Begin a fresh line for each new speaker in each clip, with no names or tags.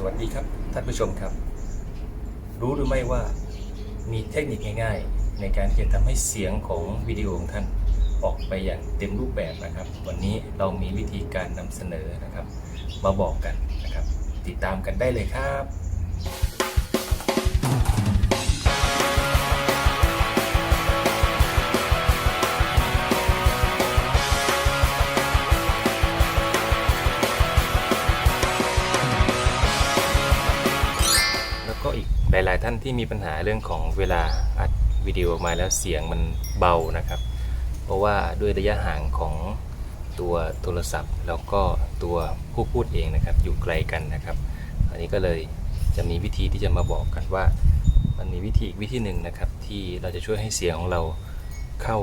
สวัสดีครับท่านผู้ชมครับ รู้หรือไม่ว่ามีเทคนิคง่ายๆ ในการที่จะทำให้เสียงของวิดีโอของท่านออกไปอย่างเต็มรูปแบบนะครับ วันนี้เรามีวิธีการนำเสนอนะครับ มาบอกกันนะครับ ติดตามกันได้เลยครับ ก็อีกหลาย ๆ ท่านที่มีปัญหาเรื่องของเวลาอัดวิดีโอออกมาแล้วเสียงมันเบานะครับ เพราะว่าด้วยระยะห่างของตัวโทรศัพท์ แล้วก็ตัวผู้พูดเองนะครับ อยู่ไกลกันนะครับ อันนี้ก็เลยจะมีวิธีที่จะมาบอกกันว่า มันมีวิธีอีกวิธีหนึ่งนะครับ ที่เราจะช่วยให้เสียงของเราเข้า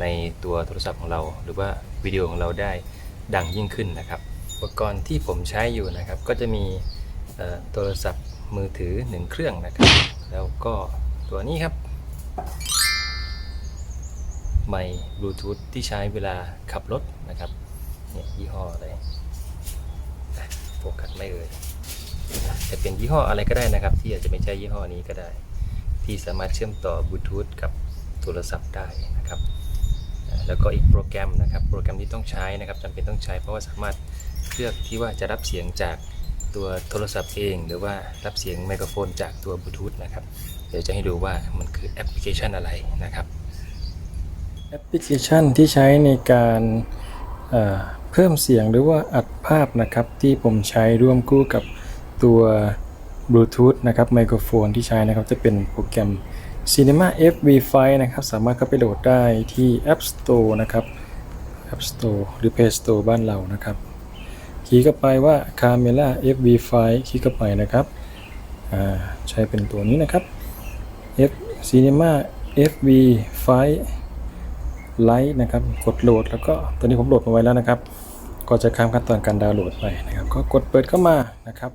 ในตัวโทรศัพท์ของเรา หรือว่าวิดีโอของเราได้ดังยิ่งขึ้นนะครับ อุปกรณ์ที่ผมใช้อยู่นะครับ ก็จะมีโทรศัพท์ มือถือหนึ่งเครื่องนะครับ แล้วก็ตัวนี้ครับไมค์บลูทูธที่ใช้เวลาขับรถนะครับเนี่ยยี่ห้ออะไรโฟกัสไม่เอ่ยจะเป็นยี่ห้ออะไรก็ได้นะครับ ที่อาจจะไม่ใช่ยี่ห้อนี้ก็ได้ ที่สามารถเชื่อมต่อบลูทูธกับโทรศัพท์ได้นะครับแล้วก็อีกโปรแกรมนะครับ โปรแกรมที่ต้องใช้นะครับจำเป็นต้องใช้เพราะว่าสามารถเลือกที่ว่าจะรับเสียงจาก ตัวโทรศัพท์เอง หรือว่ารับเสียงไมโครโฟนจากตัวบลูทูธนะครับ เดี๋ยวจะให้ดูว่ามันคือแอปพลิเคชันอะไรนะครับ
แอปพลิเคชันที่ใช้ในการเเพิ่มเสียงหรือว่าอัดภาพนะครับ ที่ผมใช้ร่วมคู่กับตัว Bluetooth นะครับไมโครโฟนที่ใช้นะครับจะเป็นโปรแกรม Cinema FV5 นะครับ สามารถเข้าไปโหลดได้ที่ App Store นะครับ App Store หรือ Play Store บ้านเรานะครับ คีย์เข้าไปว่า Camera FV5 คีย์เข้าไปนะครับอ่าใช้เป็นตัวนี้นะครับ F Cinema FV5 ไลท์นะครับ กดโหลดแล้วก็ตอนนี้ผมโหลดมาไว้แล้วนะครับ ก็จะข้ามขั้นตอนการดาวน์โหลดไปนะครับ ก็กดเปิดเข้ามานะครับ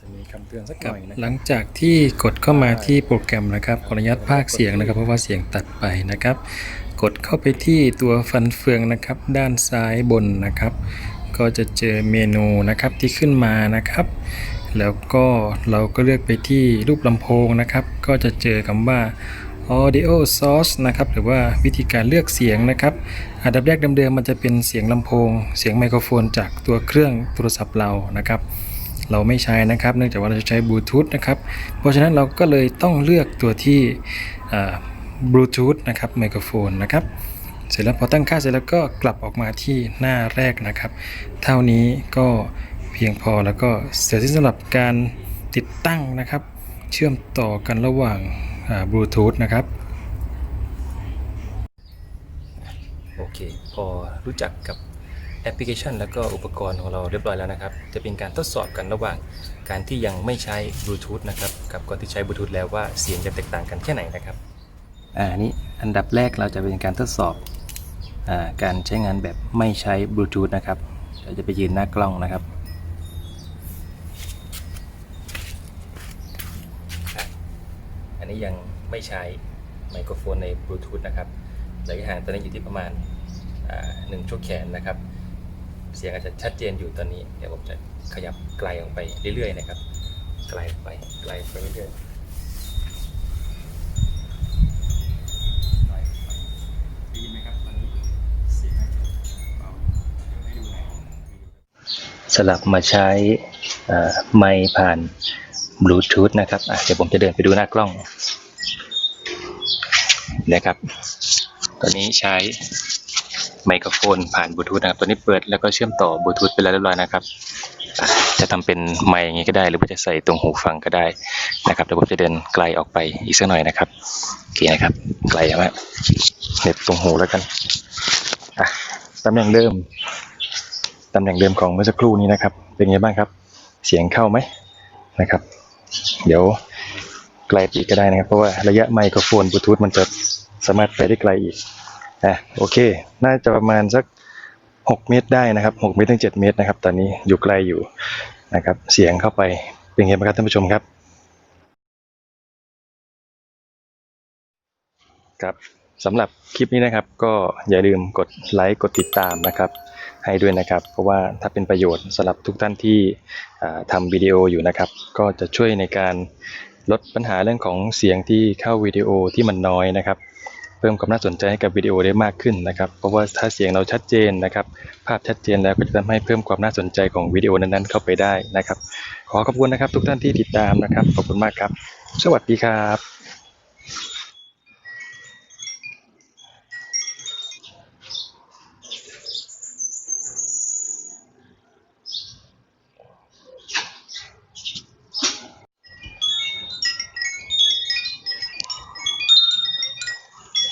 จะมีคำเตือนสักหน่อยนะหลังจากที่กดเข้ามาที่โปรแกรมนะครับขออนุญาตพากย์เสียงนะครับ เพราะว่าเสียงตัดไปนะครับ กดเข้าไปที่ตัวฟันเฟืองนะครับ ด้านซ้ายบนนะครับ ก็จะเจอเมนูนะครับที่ขึ้นมานะครับ แล้วก็เราก็เลือกไปที่รูปลำโพงนะครับ ก็จะเจอคำว่า audio source นะครับหรือว่าวิธีการเลือกเสียงนะครับอันดับแรกเดิมๆมันจะเป็นเสียงลำโพง เสียงไมโครโฟนจากตัวเครื่องโทรศัพท์เรานะครับเราไม่ใช้นะครับ เนื่องจากว่าเราจะใช้บลูทูธนะครับ เพราะฉะนั้นเราก็เลยต้องเลือกตัวที่ บลูทูธนะครับไมโครโฟนนะครับ เสร็จแล้วพอตั้งค่าเสร็จแล้วก็กลับออกมาที่หน้าแรกนะครับ เท่านี้ก็เพียงพอแล้วก็เสร็จสิ้นสำหรับการติดตั้งนะครับ เชื่อมต่อกันระหว่างบลูทูธนะครับ
โอเค พอรู้จักกับแอปพลิเคชัน แล้วก็อุปกรณ์ของเราเรียบร้อยแล้วนะครับ จะเป็นการทดสอบกันระหว่างการที่ยังไม่ใช้บลูทูธนะครับ กับก่อนที่ใช้บลูทูธแล้วว่าเสียงจะแตกต่างกันแค่ไหนนะครับ อ่านี่อันดับแรกเราจะเป็นการทดสอบอการใช้งานแบบไม่ใช้บลูทูธนะครับเราจะไปยืนหน้ากล้องนะครับอันนี้ยังไม่ใช้ไมโครโฟนในบลูทูธนะครับระยะห่างตอนนี้อยู่ที่ประมาณหนึ่งชั่วแขนนะครับ เสียงอาจจะชัดเจนอยู่ตอนนี้ เดี๋ยวผมจะขยับไกลออกไปเรื่อยๆนะครับ ไกลไปไกลไปเรื่อยๆไกลออกไปได้ยินไหมครับตอนนี้เสียงอาจจะเบาเดี๋ยวให้ดูใน สลับมาใช้ไมค์ผ่านบลูทูธนะครับเดี๋ยวผมจะเดินไปดูหน้ากล้องนะครับ ตอนนี้ใช้ไมโครโฟนผ่านบลูทูธนะครับตัวนี้เปิดแล้วก็เชื่อมต่อบลูทูธไปแล้วเรียบร้อยนะครับ จะทำเป็นไมค์อย่างนี้ก็ได้ หรือว่าจะใส่ตรงหูฟังก็ได้นะครับเดี๋ยวผมจะเดินไกลออกไปอีกสักหน่อยนะครับโอเคนะครับ ไกลมากเน็บตรงหูแล้วกันอะตำแหน่งเดิมำแหน่งเดิมของเมื่อสักครู่นี้นะครับ เป็นไงบ้างครับ เสียงเข้าไหมนะครับ เดี๋ยวไกลปอีกก็ได้นะครับ เพราะว่าระยะไมโครโฟนบลูทูธมันจะสามารถไปได้ไกลอีกอะโอเค น่าจะประมาณสัก 6 เมตรได้นะครับ 6 เมตรถึง 7 เมตรนะครับ ตอนนี้อยู่ไกลอยู่นะครับ เสียงเข้าไปเป็นไงบ้างครับท่านผู้ชมครับ ครับสำหรับคลิปนี้นะครับ ก็อย่าลืมกดไลค์กดติดตามนะครับ ให้ด้วยนะครับ เพราะว่าถ้าเป็นประโยชน์สำหรับทุกท่านที่อ่าทำวิดีโออยู่นะครับ ก็จะช่วยในการลดปัญหาเรื่องของเสียงที่เข้าวิดีโอที่มันน้อยนะครับ เพิ่มความน่าสนใจให้กับวิดีโอได้มากขึ้นนะครับ เพราะว่าถ้าเสียงเราชัดเจนนะครับ ภาพชัดเจนแล้วก็จะทำให้เพิ่มความน่าสนใจของวิดีโอนั้นๆ เข้าไปได้นะครับ ขอขอบคุณนะครับ ทุกท่านที่ติดตามนะครับ ขอบคุณมากครับ สวัสดีครับ